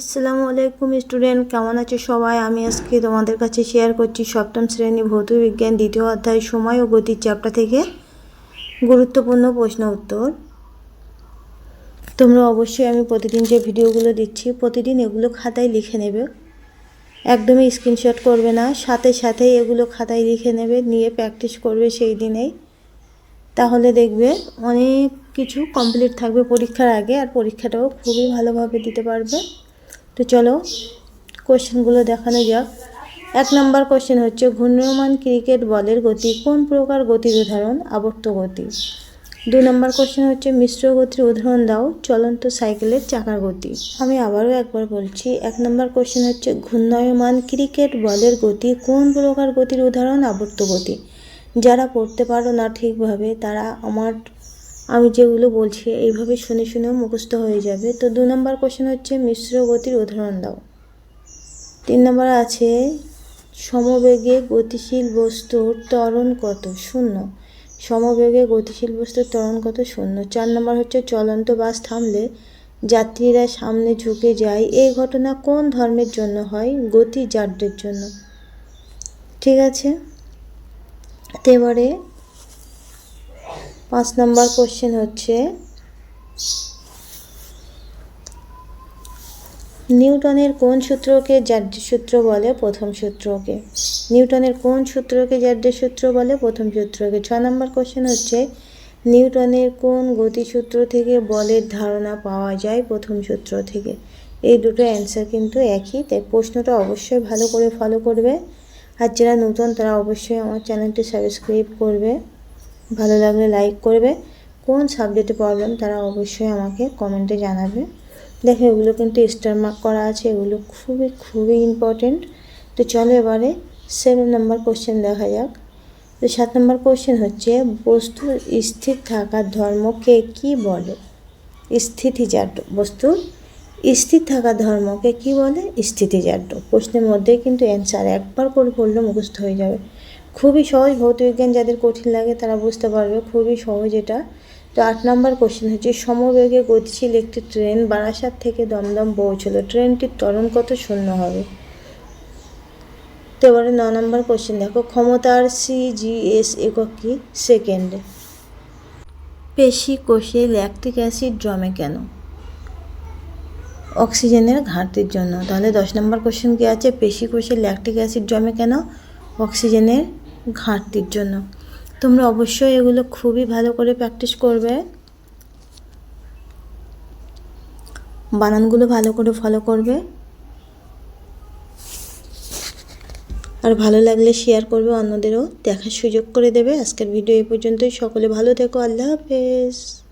আসসালামু আলাইকুম, স্টুডেন্ট। কেমন আছে সবাই? আমি আজকে তোমাদের কাছে শেয়ার করছি সপ্তম শ্রেণি ভৌত বিজ্ঞান দ্বিতীয় অধ্যায় সময় ও গতির চ্যাপ্টার থেকে গুরুত্বপূর্ণ প্রশ্ন উত্তর। তোমরা অবশ্যই আমি প্রতিদিন যে ভিডিওগুলো দিচ্ছি, প্রতিদিন এগুলো খাতায় লিখে নেবে। একদমই স্ক্রিনশট করবে না। সাথে সাথেই এগুলো খাতায় লিখে নেবে, নিয়ে প্র্যাকটিস করবে সেই দিনেই তাহলে দেখবে অনেক কিছু কমপ্লিট থাকবে পরীক্ষার আগে, আর পরীক্ষাটাও খুবই ভালোভাবে দিতে পারবে। তো চলো কোশ্চেনগুলো দেখানো যাক। এক নম্বর কোশ্চেন হচ্ছে ঘূর্ণয়মান ক্রিকেট বলের গতি কোন প্রকার গতির উদাহরণ? আবর্ত গতি। দুই নম্বর কোশ্চেন হচ্ছে, মিশ্র গতির উদাহরণ দাও, চলন্ত সাইকেলের চাকার গতি। আমি আবারও একবার বলছি, এক নম্বর কোশ্চেন হচ্ছে ঘূর্ণয়মান ক্রিকেট বলের গতি কোন প্রকার গতির উদাহরণ? আবর্ত গতি। যারা পড়তে পারো না ঠিকভাবে, তারা আমার আমি যেগুলো বলছি, এইভাবে শুনে শুনে মুখস্থ হয়ে যাবে। তো দু নম্বর কোশ্চেন হচ্ছে, মিশ্র গতির উদাহরণ দাও। তিন নম্বর আছে, সমবেগে গতিশীল বস্তুর ত্বরণ কত? শূন্য। সমবেগে গতিশীল বস্তুর ত্বরণ কত? শূন্য। চার নম্বর হচ্ছে, চলন্ত বাস থামলে যাত্রীরা সামনে ঝুঁকে যায়। এই ঘটনা কোন ধর্মের জন্য হয়? গতি জাড্যের জন্য। ঠিক আছে? এবারে পাঁচ নম্বর কোশ্চেন হচ্ছে, নিউটনের কোন সূত্রকে জাড্য সূত্র বলে? প্রথম সূত্রকে। নিউটনের কোন সূত্রকে জাড্য সূত্র বলে? প্রথম সূত্রকে। ছ নম্বর কোশ্চেন হচ্ছে, নিউটনের কোন গতিসূত্র থেকে বলের ধারণা পাওয়া যায়? প্রথম সূত্র থেকে। এই দুটো অ্যান্সার কিন্তু একই, তাই প্রশ্নটা অবশ্যই ভালো করে ফলো করবে। আর যারা নতুন, তারা অবশ্যই আমার চ্যানেলটি সাবস্ক্রাইব করবে। ভালো লাগলে লাইক করবে। কোন সাবজেক্টে প্রবলেম তারা অবশ্যই আমাকে কমেন্টে জানাবে। দেখো, এগুলো কিন্তু স্টার মার্ক করা আছে, এগুলো খুবই খুবই ইম্পর্টেন্ট তো চলো এবারে সেভেন নম্বর কোশ্চেন দেখা যাক। তো সাত নম্বর কোশ্চেন হচ্ছে, বস্তুর স্থির থাকার ধর্মকে কি বলে? স্থিতিজাত বস্তুর স্থির থাকার ধর্মকে কি বলে? স্থিতিজাত। প্রশ্নের মধ্যে কিন্তু অ্যান্সার একবার করে পড়লে মুখস্থ হয়ে যাবে। খুবই সহজ ভৌতবিজ্ঞান যাদের কঠিন লাগে তারা বুঝতে পারবে, খুবই সহজ এটা। তো আট নম্বর কোশ্চেন হচ্ছে, সমবেগে গতিশীল একটি ট্রেন বারাসাত থেকে দমদম পৌঁছলো। ট্রেনটির ত্বরণ কত শূন্য হবে? তো এবারে ন নম্বর কোশ্চেন দেখো, ক্ষমতার সিজিএস একক কি? সেকেন্ডে। পেশি কোষে ল্যাকটিক অ্যাসিড জমে কেন? অক্সিজেনের ঘাটতির জন্য। তাহলে দশ নম্বর কোশ্চেন কি আছে? পেশি কোষে ল্যাকটিক অ্যাসিড জমে কেন? অক্সিজেনের ঘাটতির জন্য। তোমরা অবশ্যই এগুলো খুবই ভালো করে প্র্যাকটিস করবে। বানানগুলো ভালো করে ফলো করবে। আর ভালো লাগলে শেয়ার করবে, অন্যদেরও দেখার সুযোগ করে দেবে। আজকের ভিডিও এ পর্যন্তই। সকলে ভালো থেকো। আল্লাহ হাফেজ।